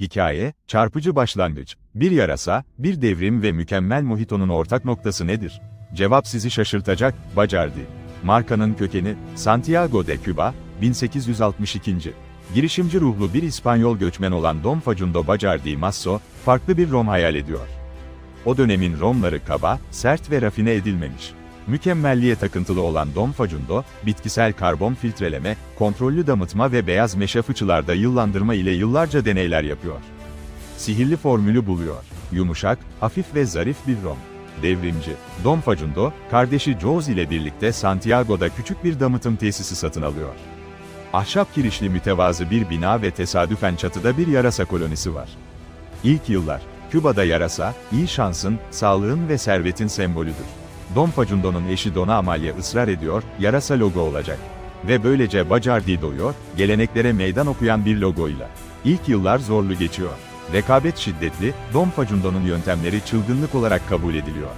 Hikaye, çarpıcı başlangıç. Bir yarasa, bir devrim ve mükemmel mohitonun ortak noktası nedir? Cevap sizi şaşırtacak, Bacardi. Markanın kökeni, Santiago de Cuba, 1862. Girişimci ruhlu bir İspanyol göçmen olan Don Facundo Bacardi Masso, farklı bir Rom hayal ediyor. O dönemin Romları kaba, sert ve rafine edilmemiş. Mükemmelliğe takıntılı olan Don Facundo, bitkisel karbon filtreleme, kontrollü damıtma ve beyaz meşe fıçılarda yıllandırma ile yıllarca deneyler yapıyor. Sihirli formülü buluyor. Yumuşak, hafif ve zarif bir rom. Devrimci. Don Facundo, kardeşi Jones ile birlikte Santiago'da küçük bir damıtım tesisi satın alıyor. Ahşap kirişli mütevazı bir bina ve tesadüfen çatıda bir yarasa kolonisi var. İlk yıllar, Küba'da yarasa, iyi şansın, sağlığın ve servetin sembolüdür. Don Facundo'nun eşi Dona Amalia ısrar ediyor, yarasa logo olacak. Ve böylece Bacardi doğuyor, geleneklere meydan okuyan bir logoyla. İlk yıllar zorlu geçiyor. Rekabet şiddetli, Don Facundo'nun yöntemleri çılgınlık olarak kabul ediliyor.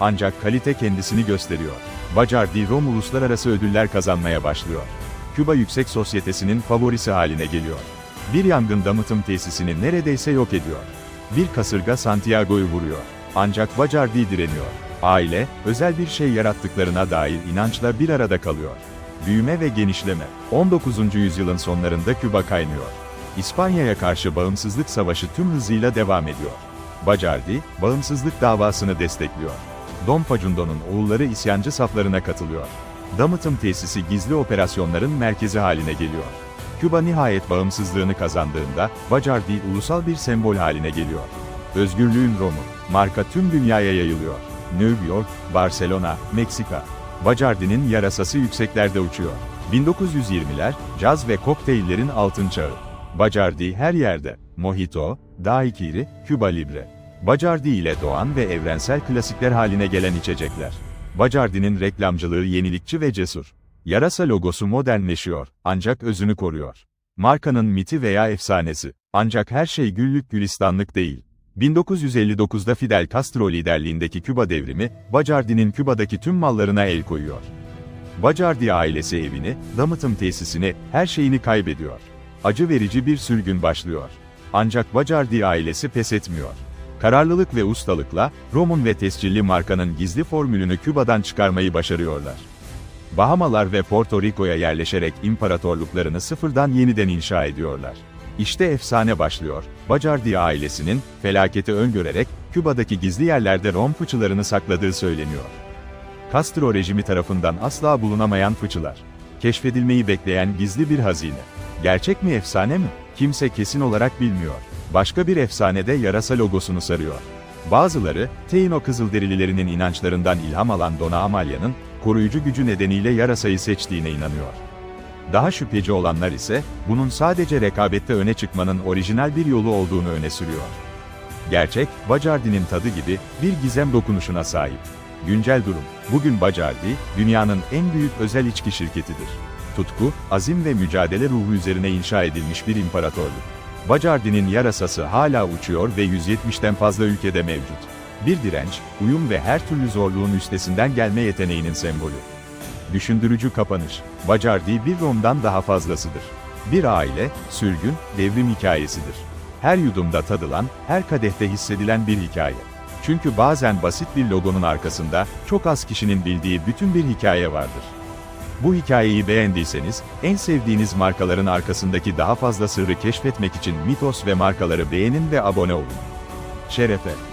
Ancak kalite kendisini gösteriyor. Bacardi Rom uluslararası ödüller kazanmaya başlıyor. Küba Yüksek Sosyetesi'nin favorisi haline geliyor. Bir yangın damıtım tesisini neredeyse yok ediyor. Bir kasırga Santiago'yu vuruyor. Ancak Bacardi direniyor. Aile, özel bir şey yarattıklarına dair inançla bir arada kalıyor. Büyüme ve genişleme. 19. yüzyılın sonlarında Küba kaynıyor. İspanya'ya karşı bağımsızlık savaşı tüm hızıyla devam ediyor. Bacardi, bağımsızlık davasını destekliyor. Don Facundo'nun oğulları isyancı saflarına katılıyor. Damıtım tesisi gizli operasyonların merkezi haline geliyor. Küba nihayet bağımsızlığını kazandığında, Bacardi ulusal bir sembol haline geliyor. Özgürlüğün Rom'u, marka tüm dünyaya yayılıyor. New York, Barcelona, Meksika. Bacardi'nin yarasası yükseklerde uçuyor. 1920'ler, caz ve kokteyllerin altın çağı. Bacardi her yerde. Mojito, Daiquiri, Cuba Libre. Bacardi ile doğan ve evrensel klasikler haline gelen içecekler. Bacardi'nin reklamcılığı yenilikçi ve cesur. Yarasa logosu modernleşiyor, ancak özünü koruyor. Markanın miti veya efsanesi. Ancak her şey güllük gülistanlık değil. 1959'da Fidel Castro liderliğindeki Küba devrimi, Bacardi'nin Küba'daki tüm mallarına el koyuyor. Bacardi ailesi evini, damıtım tesisini, her şeyini kaybediyor. Acı verici bir sürgün başlıyor. Ancak Bacardi ailesi pes etmiyor. Kararlılık ve ustalıkla, Rom'un ve tescilli markanın gizli formülünü Küba'dan çıkarmayı başarıyorlar. Bahamalar ve Porto Rico'ya yerleşerek imparatorluklarını sıfırdan yeniden inşa ediyorlar. İşte efsane başlıyor. Bacardi ailesinin, felaketi öngörerek, Küba'daki gizli yerlerde Rom fıçılarını sakladığı söyleniyor. Castro rejimi tarafından asla bulunamayan fıçılar. Keşfedilmeyi bekleyen gizli bir hazine. Gerçek mi efsane mi? Kimse kesin olarak bilmiyor. Başka bir efsanede yarasa logosunu sarıyor. Bazıları, Taino Kızılderililerinin inançlarından ilham alan Dona Amalia'nın, koruyucu gücü nedeniyle yarasayı seçtiğine inanıyor. Daha şüpheci olanlar ise, bunun sadece rekabette öne çıkmanın orijinal bir yolu olduğunu öne sürüyor. Gerçek, Bacardi'nin tadı gibi, bir gizem dokunuşuna sahip. Güncel durum, bugün Bacardi, dünyanın en büyük özel içki şirketidir. Tutku, azim ve mücadele ruhu üzerine inşa edilmiş bir imparatorluk. Bacardi'nin yarasası hala uçuyor ve 170'ten fazla ülkede mevcut. Bir direnç, uyum ve her türlü zorluğun üstesinden gelme yeteneğinin sembolü. Düşündürücü kapanış. Bacardi bir Rom'dan daha fazlasıdır. Bir aile, sürgün, devrim hikayesidir. Her yudumda tadılan, her kadehte hissedilen bir hikaye. Çünkü bazen basit bir logonun arkasında, çok az kişinin bildiği bütün bir hikaye vardır. Bu hikayeyi beğendiyseniz, en sevdiğiniz markaların arkasındaki daha fazla sırrı keşfetmek için Mitos ve markaları beğenin ve abone olun. Şerefe.